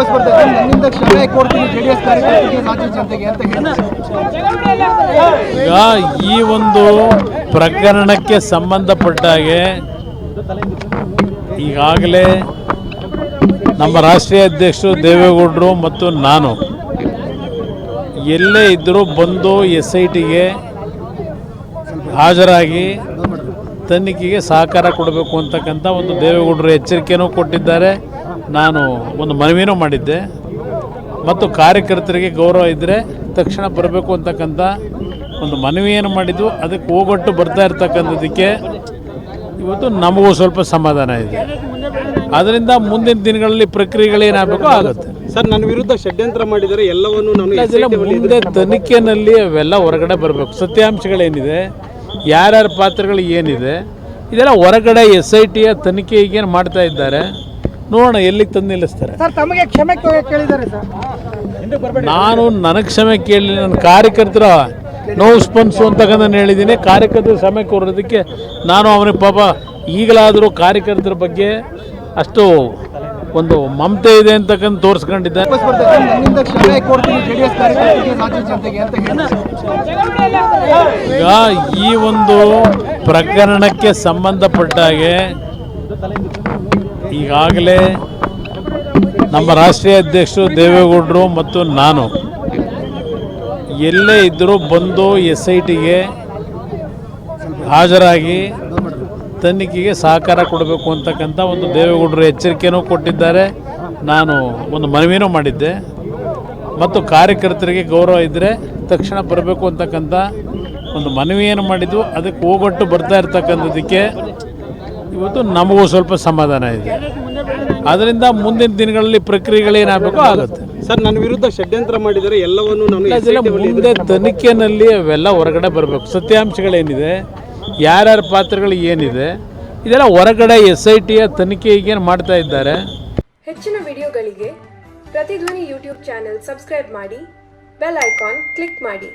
ವಾಪಸ್ ಬರ್ತದೆ. ನನ್ನಿಂದ ಕ್ಷಮೆ ಕೊಡ್ತೀನಿ ಜೆ ಡಿ ಎಸ್ ಕಾರ್ಯಕರ್ತರಿಗೆ, ರಾಜ್ಯ ಜನತೆಗೆ ಅಂತ ಈಗ ಈ ಒಂದು ಪ್ರಕರಣಕ್ಕೆ ಸಂಬಂಧಪಟ್ಟ ಹಾಗೆ ಈಗಾಗಲೇ ನಮ್ಮ ರಾಷ್ಟ್ರೀಯ ಅಧ್ಯಕ್ಷರು ದೇವೇಗೌಡರು ಮತ್ತು ನಾನು ಎಲ್ಲೇ ಇದ್ದರೂ ಬಂದು ಎಸ್ ಐ ಟಿಗೆ ಹಾಜರಾಗಿ ತನಿಖೆಗೆ ಸಹಕಾರ ಕೊಡಬೇಕು ಅಂತಕ್ಕಂಥ ಒಂದು ದೇವೇಗೌಡರು ಎಚ್ಚರಿಕೆಯೂ ಕೊಟ್ಟಿದ್ದಾರೆ. ನಾನು ಒಂದು ಮನವಿನೂ ಮಾಡಿದ್ದೆ. ಮತ್ತು ಕಾರ್ಯಕರ್ತರಿಗೆ ಗೌರವ ಇದ್ದರೆ ತಕ್ಷಣ ಬರಬೇಕು ಅಂತಕ್ಕಂಥ ಒಂದು ಮನವಿಯನ್ನು ಮಾಡಿದ್ದು. ಅದಕ್ಕೆ ಹೋಗೊಟ್ಟು ಬರ್ತಾ ಇರ್ತಕ್ಕಂಥದಕ್ಕೆ ಇವತ್ತು ನಮಗೂ ಸ್ವಲ್ಪ ಸಮಾಧಾನ ಇದೆ. ಅದರಿಂದ ಮುಂದಿನ ದಿನಗಳಲ್ಲಿ ಪ್ರಕ್ರಿಯೆಗಳೇನಾಗಬೇಕು ಆಗುತ್ತೆ. ಸರ್ ನನ್ನ ವಿರುದ್ಧ ಷಡ್ಯಂತ್ರ ಮಾಡಿದರೆ ಎಲ್ಲವನ್ನು ನಾನು ಮುಂದೆ ತನಿಖೆಯಲ್ಲಿ ಅವೆಲ್ಲ ಹೊರಗಡೆ ಬರಬೇಕು. ಸತ್ಯಾಂಶಗಳೇನಿದೆ ಯಾರ್ಯಾರ ಪಾತ್ರಗಳು ಏನಿದೆ ಇದೆಲ್ಲ ಹೊರಗಡೆ ಎಸ್ ಐ ಟಿಯ ತನಿಖೆಗೆ ಮಾಡ್ತಾ ಇದ್ದಾರೆ. ನೋಡೋಣ ಎಲ್ಲಿಗೆ ತಂದು ನಿಲ್ಲಿಸ್ತಾರೆ? ಸರ್ ತಮಗೆ ಕ್ಷಮೆ ಕೇಳಿದ್ದಾರೆ ಸರ್. ನಾನು ನನಗೆ ಕ್ಷಮೆ ಕೇಳಿ ನನ್ನ ಕಾರ್ಯಕರ್ತರ ನೋವು ಸ್ಪಂದಿಸು ಅಂತಕ್ಕಂಥ ನಾನು ಹೇಳಿದ್ದೀನಿ. ಕಾರ್ಯಕರ್ತರು ಕ್ಷಮೆ ಕೋರೋದಕ್ಕೆ ನಾನು ಅವನಿಗೆ ಪಾಪ ಈಗಲಾದರೂ ಕಾರ್ಯಕರ್ತರ ಬಗ್ಗೆ ಅಷ್ಟು ಒಂದು ಮಮತೆ ಇದೆ ಅಂತಕ್ಕಂಥ ತೋರಿಸ್ಕೊಂಡಿದ್ದೆ. ಈಗ ಈ ಒಂದು ಪ್ರಕರಣಕ್ಕೆ ಸಂಬಂಧಪಟ್ಟ ಹಾಗೆ ಈಗಾಗಲೇ ನಮ್ಮ ರಾಷ್ಟ್ರೀಯ ಅಧ್ಯಕ್ಷರು ದೇವೇಗೌಡರು ಮತ್ತು ನಾನು ಎಲ್ಲೇ ಇದ್ದರೂ ಬಂದು ಎಸ್ ಐ ಟಿಗೆ ಹಾಜರಾಗಿ ತನಿಖೆಗೆ ಸಹಕಾರ ಕೊಡಬೇಕು ಅಂತಕ್ಕಂಥ ಒಂದು ದೇವೇಗೌಡರು ಎಚ್ಚರಿಕೆಯೂ ಕೊಟ್ಟಿದ್ದಾರೆ. ನಾನು ಒಂದು ಮನವಿನೂ ಮಾಡಿದ್ದೆ. ಮತ್ತು ಕಾರ್ಯಕರ್ತರಿಗೆ ಗೌರವ ಇದ್ದರೆ ತಕ್ಷಣ ಬರಬೇಕು ಅಂತಕ್ಕಂಥ ಒಂದು ಮನವಿಯನ್ನು ಮಾಡಿದ್ದು. ಅದಕ್ಕೆ ಹೋಗೊಟ್ಟು ಬರ್ತಾ ಇರ್ತಕ್ಕಂಥದ್ದಕ್ಕೆ ಇವತ್ತು ನಮಗೂ ಸ್ವಲ್ಪ ಸಮಾಧಾನ ಇದೆ. ಅದರಿಂದ ಮುಂದಿನ ದಿನಗಳಲ್ಲಿ ಪ್ರಕ್ರಿಯೆಗಳು ಏನಾಗಬೇಕು ಆಗುತ್ತೆ. ಸರ್ ನನ್ನ ವಿರುದ್ಧ ಷಡ್ಯಂತ್ರ ಮಾಡಿದರೆ ಎಲ್ಲವನ್ನು ನಾನು ಮುಂದೆ ತನಿಖೆಯಲ್ಲಿ ಅವೆಲ್ಲ ಹೊರಗಡೆ ಬರಬೇಕು. ಸತ್ಯಾಂಶಗಳೇನಿದೆ ಯಾರ್ಯಾರ ಪಾತ್ರಗಳು ಏನಿದೆ ಇದೆಲ್ಲ ಹೊರಗಡೆ ಎಸ್ ಐ ಟಿಯ ತನಿಖೆಗೆ ಮಾಡ್ತಾ ಇದ್ದಾರೆ. ಹೆಚ್ಚಿನ ವಿಡಿಯೋಗಳಿಗೆ ಪ್ರತಿಧ್ವನಿ ಯೂಟ್ಯೂಬ್ ಚಾನೆಲ್ ಸಬ್ಸ್ಕ್ರೈಬ್ ಮಾಡಿ ಬೆಲ್ ಐಕಾನ್ ಕ್ಲಿಕ್ ಮಾಡಿ.